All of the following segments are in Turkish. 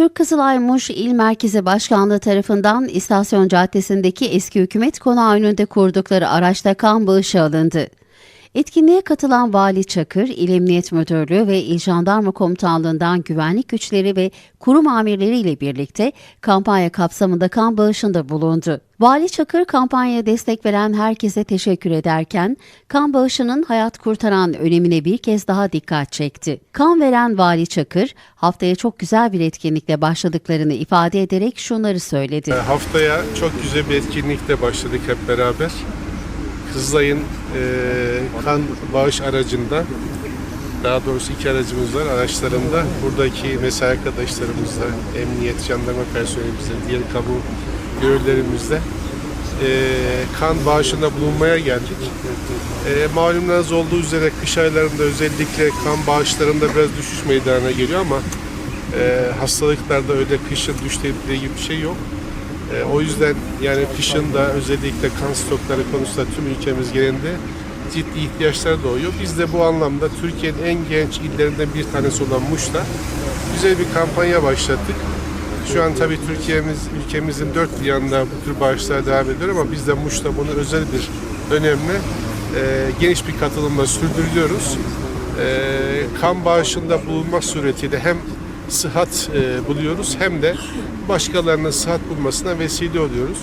Türk Kızılay Muş İl Merkezi Başkanlığı tarafından İstasyon Caddesi'ndeki eski hükümet konağı önünde kurdukları araçta kan bağışı alındı. Etkinliğe katılan Vali Çakır, İl Emniyet Müdürlüğü ve İl Jandarma Komutanlığı'ndan güvenlik güçleri ve kurum amirleriyle birlikte kampanya kapsamında kan bağışında bulundu. Vali Çakır kampanyaya destek veren herkese teşekkür ederken kan bağışının hayat kurtaran önemine bir kez daha dikkat çekti. Kan veren Vali Çakır haftaya çok güzel bir etkinlikle başladıklarını ifade ederek şunları söyledi. Haftaya çok güzel bir etkinlikle başladık hep beraber. Kızılay'ın e, kan bağış aracında, daha doğrusu iki aracımız var, araçlarında buradaki mesai arkadaşlarımızla, emniyet, jandarma personelimizle, diğer kamu görevlerimizle e, kan bağışında bulunmaya geldik. E, malumunuz olduğu üzere kış aylarında özellikle kan bağışlarında biraz düşüş meydana geliyor ama e, hastalıklarda öyle kışın düştüğü gibi bir şey yok. E, o yüzden yani kışın da özellikle kan stokları konusunda tüm ülkemiz genelinde ciddi ihtiyaçlar doğuyor. Biz de bu anlamda Türkiye'nin en genç illerinden bir tanesi olan Muş'ta güzel bir kampanya başlattık. Şu an tabii Türkiye'miz, ülkemizin dört bir yanında bu tür bağışlar devam ediyor ama biz de Muş'ta bunu özel bir önemli e, geniş bir katılımla sürdürüyoruz. E, kan bağışında bulunmak suretiyle hem sıhhat e, buluyoruz hem de başkalarının sıhhat bulmasına vesile oluyoruz.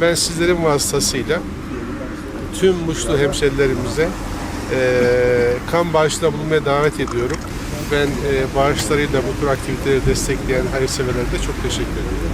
Ben sizlerin vasıtasıyla tüm Muşlu hemşerilerimize e, kan bağışında bulunmaya davet ediyorum. Ben e, bağışlarıyla bu tür aktiviteleri destekleyen hayırseverlere de çok teşekkür ederim.